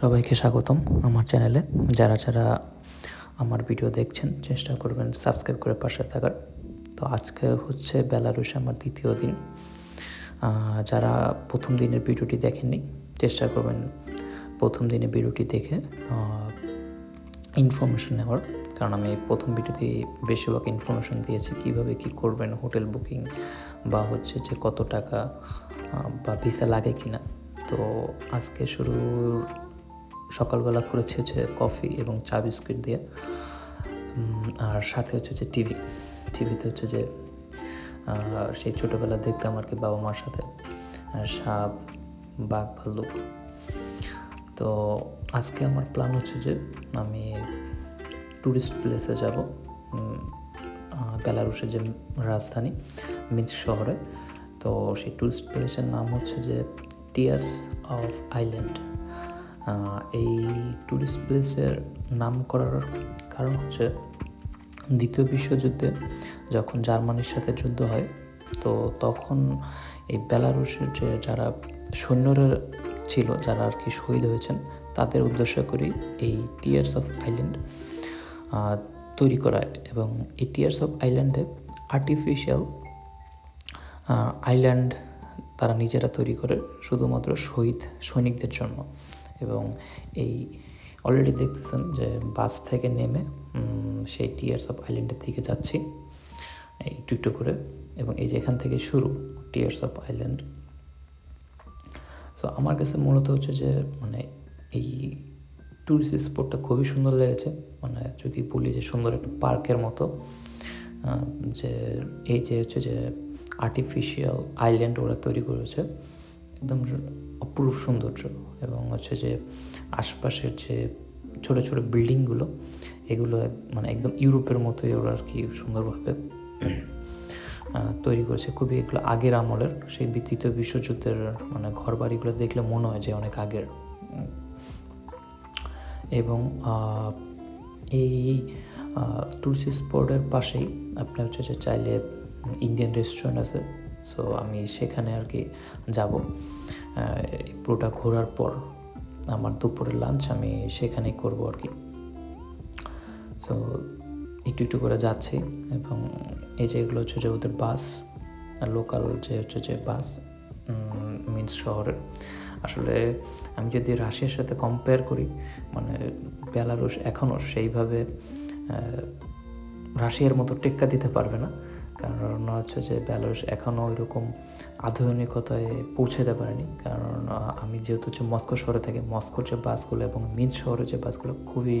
সবাইকে স্বাগতম আমার চ্যানেলে। যারা যারা আমার ভিডিও দেখছেন, চেষ্টা করবেন সাবস্ক্রাইব করে পাশে থাকার। তো আজকে হচ্ছে বেলারুশে আমার দ্বিতীয় দিন। যারা প্রথম দিনের ভিডিওটি দেখেননি, চেষ্টা করবেন প্রথম দিনের ভিডিওটি দেখে ইনফরমেশন নেওয়ার। কারণ আমি প্রথম ভিডিওতে বেশিরভাগ ইনফরমেশন দিয়েছি, কীভাবে কি করবেন, হোটেল বুকিং বা হচ্ছে যে কত টাকা বা ভিসা লাগে কিনা। তো আজকে শুরু সকালবেলা করেছে হচ্ছে কফি এবং চা বিস্কুট দিয়ে। আর সাথে হচ্ছে যে টিভি। টিভিতে হচ্ছে যে সেই ছোটোবেলা দেখতাম আর কি বাবা মার সাথে। সাপ, বাঘ, ভাল্লুক। তো আজকে আমার প্ল্যান হচ্ছে যে আমি ট্যুরিস্ট প্লেসে যাব। বেলারুশের যে রাজধানী, মিন্স শহরে। তো সেই ট্যুরিস্ট প্লেসের নাম হচ্ছে যে টিয়ার্স অফ আইল্যান্ড এই ট্যুরিস্ট প্লেসের নাম করার কারণ হচ্ছে দ্বিতীয় বিশ্বযুদ্ধে যখন জার্মানির সাথে যুদ্ধ হয়, তো তখন এই বেলারুশের যে যারা সৈন্যরা ছিল, যারা আর কি শহীদ হয়েছেন, তাদের উদ্দেশ্য করি এই টিয়ার্স অফ আইল্যান্ড তৈরি করা এবং এই টিয়ার্স অফ আইল্যান্ডে আর্টিফিশিয়াল আইল্যান্ড তারা নিজেরা তৈরি করে, শুধুমাত্র শহীদ সৈনিকদের জন্য। এই অলরেডি দেখতেছেন যে বাস থেকে নেমে সেই টিয়ার্স অফ আইল্যান্ডের দিকে যাচ্ছি। একটু একটু করে এবং এই যে এখান থেকে শুরু টিয়ার্স অফ আইল্যান্ড তো আমার কাছে মূলত হচ্ছে যে মানে এই ট্যুরিস্ট স্পটটা খুবই সুন্দর লেগেছে। মানে যদি বলি যে সুন্দর একটা পার্কের মতো যে এই যে হচ্ছে যে আর্টিফিশিয়াল আইল্যান্ড ওরা তৈরি করেছে। একদম অপরূপ সৌন্দর্য এবং হচ্ছে যে আশপাশের যে ছোট ছোট বিল্ডিংগুলো, এগুলো মানে একদম ইউরোপের মতোই ওরা আর কি সুন্দরভাবে তৈরি করেছে। খুবই এগুলো আগের আমলের, সেই দ্বিতীয় বিশ্বযুদ্ধের মানে ঘর বাড়িগুলো দেখলে মনে হয় যে অনেক আগের। এবং এই টুরিস্ট স্পটের পাশেই আপনি হচ্ছে যে চাইলে ইন্ডিয়ান রেস্টুরেন্ট আছে। সো আমি সেখানে আর কি যাব। পুরোটা ঘোরার পর আমার দুপুরের লাঞ্চ আমি সেখানেই করব আর কি। সো একটু একটু করে যাচ্ছি এবং এই যে এগুলো হচ্ছে যে ওদের বাস লোকাল যে হচ্ছে যে বাস মিন্স শহরের। আসলে আমি যদি রাশিয়ার সাথে কম্পেয়ার করি মানে বেলারুশ এখনও সেইভাবে রাশিয়ার মতো টেক্কা দিতে পারবে না। কারণ হচ্ছে যে বেলারুশ এখনও ওইরকম আধুনিকতায় পৌঁছাতে পারেনি। কারণ আমি যেহেতু হচ্ছে মস্কো শহরে থাকি, মস্কোর যে বাসগুলো এবং মিন্স শহরের যে বাসগুলো খুবই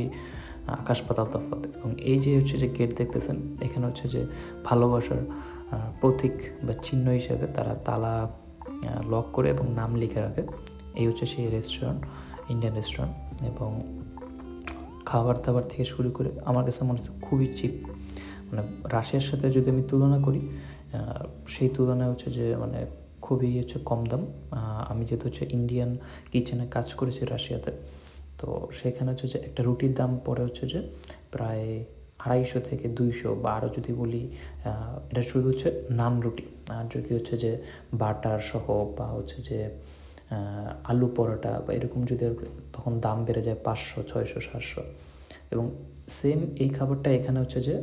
আকাশ পাতাল তফাৎ এবং এই যে হচ্ছে যে গেট দেখতেছেন, এখানে হচ্ছে যে ভালোবাসার প্রতীক বা চিহ্ন হিসেবে তারা তালা লক করে এবং নাম লিখে রাখে। এই হচ্ছে সেই রেস্টুরেন্ট ইন্ডিয়ান রেস্টুরেন্ট এবং খাবার দাবার থেকে শুরু করে আমার কাছে মনে হচ্ছে খুবই চিপ মানে রাশিয়ার সাথে যদি আমি তুলনা করি সেই তুলনায় হচ্ছে যে মানে খুবই হচ্ছে কম দাম। আমি যেহেতু হচ্ছে ইন্ডিয়ান কিচেনে কাজ করেছি রাশিয়াতে, তো সেখানে হচ্ছে যে একটা রুটির দাম পড়ে হচ্ছে যে প্রায় আড়াইশো থেকে দুইশো বা আরও যদি বলি এটা শুধু হচ্ছে নান রুটি। আর যদি হচ্ছে যে বাটার সহ বা হচ্ছে যে আলু পরোটা বা এরকম যদি তখন দাম বেড়ে যায় পাঁচশো, ছয়শো, সাতশো। এবং সেম এই খাবারটা এখানে হচ্ছে যে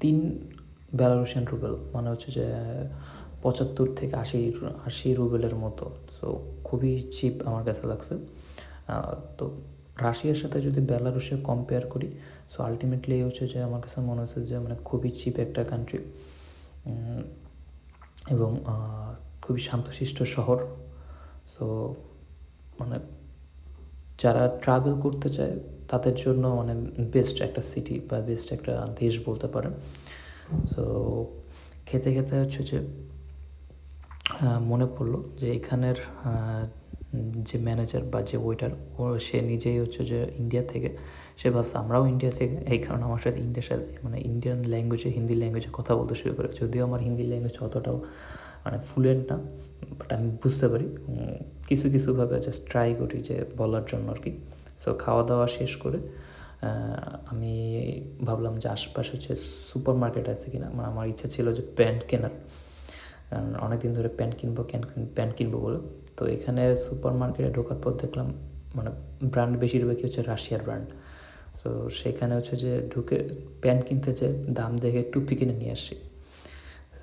তিন বেলারুশিয়ান রুবেল মানে হচ্ছে যে পঁচাত্তর থেকে আশি আশি রুবেলের মতো। সো খুবই চিপ আমার কাছে লাগছে। তো রাশিয়ার সাথে যদি বেলারুশে কম্পেয়ার করি সো আলটিমেটলি এই হচ্ছে যে আমার কাছে মনে হচ্ছে যে মানে খুবই চিপ একটা কান্ট্রি এবং খুবই শান্তশিষ্ট শহর। সো মানে যারা ট্রাভেল করতে চায় তাদের জন্য মানে বেস্ট একটা সিটি বা বেস্ট একটা দেশ বলতে পারেন। সো খেতে খেতে হচ্ছে যে মনে পড়ল যে এখানের যে ম্যানেজার বা যে ওয়েটার ও সে নিজেই হচ্ছে যে ইন্ডিয়া থেকে, সে ভাবছে আমরাও ইন্ডিয়া থেকে, এই কারণে আমার সাথে ইন্ডিয়ার সাথে মানে ইন্ডিয়ান ল্যাঙ্গুয়েজে হিন্দি ল্যাঙ্গুয়েজে কথা বলতে শুরু করে। যদিও আমার হিন্দি ল্যাঙ্গুয়েজ অতটাও মানে ফ্লুয়েন্ট না বাট আমি বুঝতে পারি। কিছু কিছুভাবে জাস্ট ট্রাই করি যে বলার জন্য আর কি। সো খাওয়া দাওয়া শেষ করে আমি ভাবলাম যে আশপাশে হচ্ছে সুপার মার্কেট আছে কিনা। মানে আমার ইচ্ছা ছিল যে প্যান্ট কেনার। অনেকদিন ধরে প্যান্ট কিনবো প্যান্ট কিনবো বলে। তো এখানে সুপার মার্কেটে ঢোকার পর দেখলাম মানে ব্র্যান্ড বেশিরভাগই হচ্ছে রাশিয়ার ব্র্যান্ড। তো সেখানে হচ্ছে যে ঢুকে প্যান্ট কিনতে যে দাম দেখে টুপি কিনে নিয়ে আসি।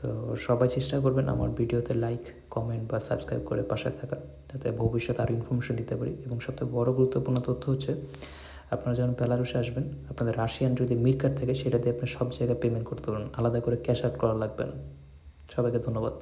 তো সবাই চেষ্টা করবেন আমার ভিডিওতে লাইক কমেন্ট বা সাবস্ক্রাইব করে পাশে থাকার, যাতে ভবিষ্যতে আরও ইনফরমেশন দিতে পারি। এবং সবথেকে বড় গুরুত্বপূর্ণ তথ্য হচ্ছে, আপনারা যখন বেলারুসে আসবেন, আপনাদের রাশিয়ান যদি মিট কার্ড থাকে, সেটা দিয়ে আপনি সব জায়গায় পেমেন্ট করতে পারবেন। আলাদা করে ক্যাশ আউট করা লাগবে না। সবাইকে ধন্যবাদ।